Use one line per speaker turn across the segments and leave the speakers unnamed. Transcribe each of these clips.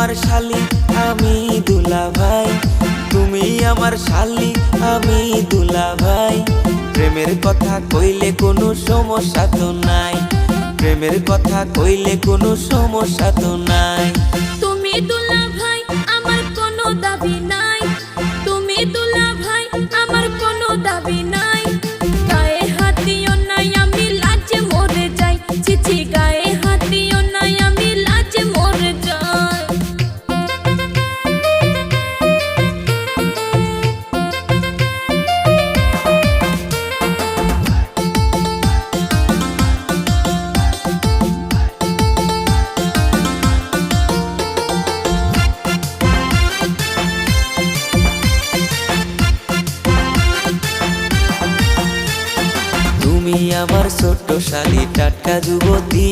আমার শালি, আমি দুলা ভাই তুমি আমার শালি, আমি দুলা ভাই প্রেমের কথা কইলে কোনো সমস্যা তো নাই। প্রেমের কথা কইলে কোনো সমস্যা তো নাই।
তুমি দুলা তুমি আমার
ছোট্ট শালি টাটকা যুবতী।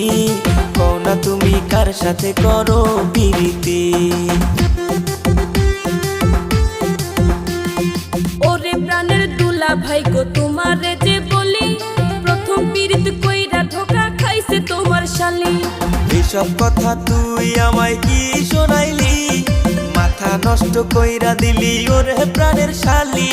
কওনা তুমি কার সাথে করো পিরিতি
ওরে প্রাণের দুলা ভাই গো তোমারে যে বলি প্রথম পীড়িত কইরা ধোকা খাইছে তোমার শালি।
এসব কথা তুই আমায় কি শোনাইলি? মাথা নষ্ট কইরা দিলি ওরে প্রাণের শালি।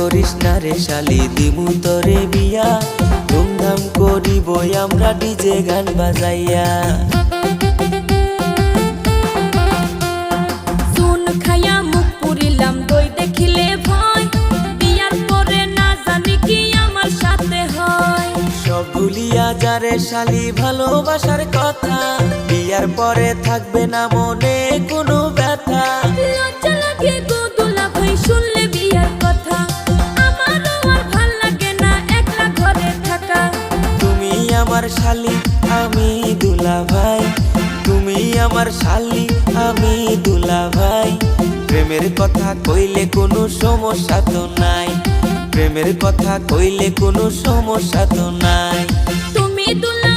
করিস না রে শালি দিমু তোরে বিয়া। ধুমধাম করিব আমরা ডিজে গান বাজাইয়া। ভুলিয়া যারে শালি ভালোবাসার কথা। বিয়ার পরে থাকবে না মনে কোনো ব্যথা। আমার শালি, আমি দুলা ভাই তুমি আমার শালি, আমি দুলা ভাই প্রেমের কথা কইলে কোনো সমস্যা তো নাই। প্রেমের কথা কইলে কোনো সমস্যা তো নাই।
তুমি দুলা